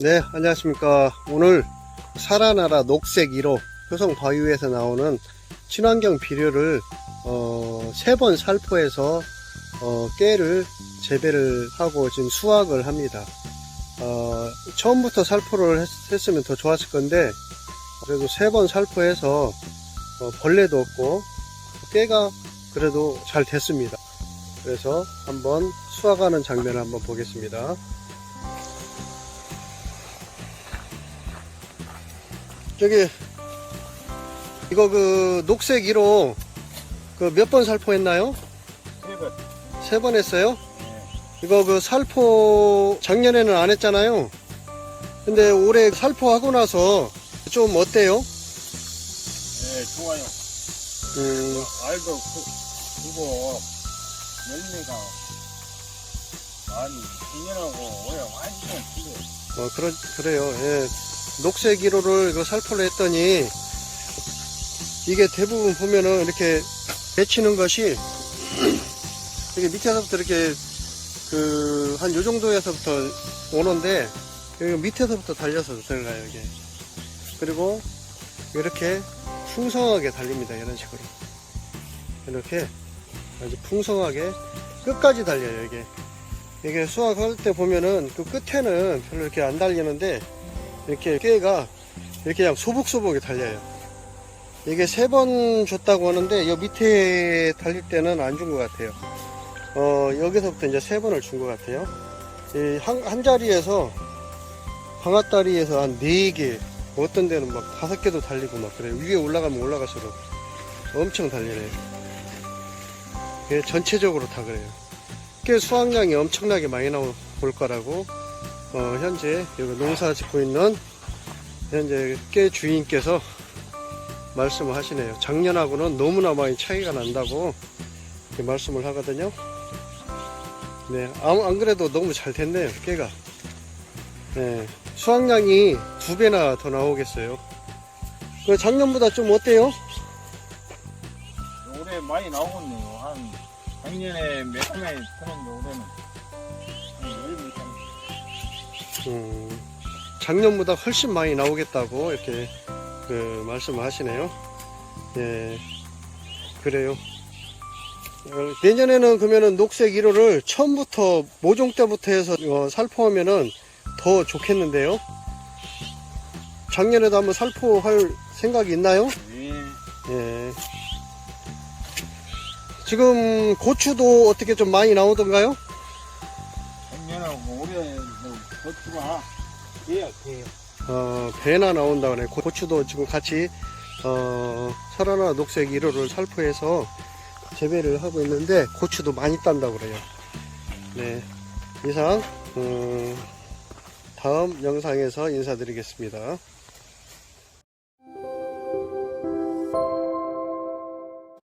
네, 안녕하십니까. 오늘 살아나라 녹색 1호 효성 바위에서 나오는 친환경 비료를 어, 세 번 살포해서 어, 깨를 재배를 하고 지금 수확을 합니다. 어, 처음부터 살포를 했, 으면더 좋았을 건데 그래도 세 번 살포해서 어, 벌레도 없고 깨가 그래도 잘 됐습니다. 그래서 한번 수확하는 장면을 한번 보겠습니다. 저기 이거 그 녹색 1호 그 몇 번 살포했나요? 세 번. 세 번 했어요? 네. 이거 그 살포 작년에는 안 했잖아요. 근데 올해 살포하고 나서 좀 어때요? 네, 좋아요. 음, 알도 크, 크고 열매가 많이 진연하고 오래 완전 틀려요. 어, 그러, 그래요. 예. 녹색 1호를 그 살포를 했더니 이게 대부분 보면은 이렇게 배치는 것이 이게 밑에서부터 이렇게 그 한 요 정도에서부터 오는데 여기 밑에서부터 달려서 들어가요 이게. 그리고 이렇게 풍성하게 달립니다 이런 식으로. 이렇게 아주 풍성하게 끝까지 달려요 이게. 이게 수확할 때 보면은 그 끝에는 별로 이렇게 안 달리는데 이렇게 깨가 이렇게 그냥 소복소복이 달려요. 이게 세 번 줬다고 하는데 이 밑에 달릴 때는 안 준 것 같아요. 어 여기서부터 이제 세 번을 준 것 같아요. 이 한, 한 자리에서 방앗다리에서 한 네 개, 어떤 데는 막 다섯 개도 달리고 막 그래요. 위에 올라가면 올라갈수록 엄청 달리네요. 전체적으로 다 그래요. 꽤 수확량이 엄청나게 많이 나올 거라고 어, 현재 여기 농사 짓고 있는 현재 깨 주인께서 말씀을 하시네요. 작년하고는 너무나 많이 차이가 난다고 말씀을 하거든요. 네, 안, 안 그래도 너무 잘 됐네요, 깨가. 네, 수확량이 두 배나 더 나오겠어요. 그 작년보다 좀 어때요? 올해 많이 나오겠네요. 한 작년에 몇 통에 터는데 올해는. 음, 작년보다 훨씬 많이 나오겠다고 이렇게 그 말씀을 하시네요. 예, 그래요. 어, 내년에는 그러면은 녹색 1호를 처음부터 모종 때부터 해서 어, 살포하면은 더 좋겠는데요. 작년에도 한번 살포할 생각이 있나요? 네. 예. 지금 고추도 어떻게 좀 많이 나오던가요? 작년하고 올해 뭐 고추가 돼요, 돼요. 어, 배나 나온다 그래. 고추도 지금 같이, 어, 설하나 녹색 1호를 살포해서 재배를 하고 있는데, 고추도 많이 딴다 그래요. 네. 이상, 음, 다음 영상에서 인사드리겠습니다.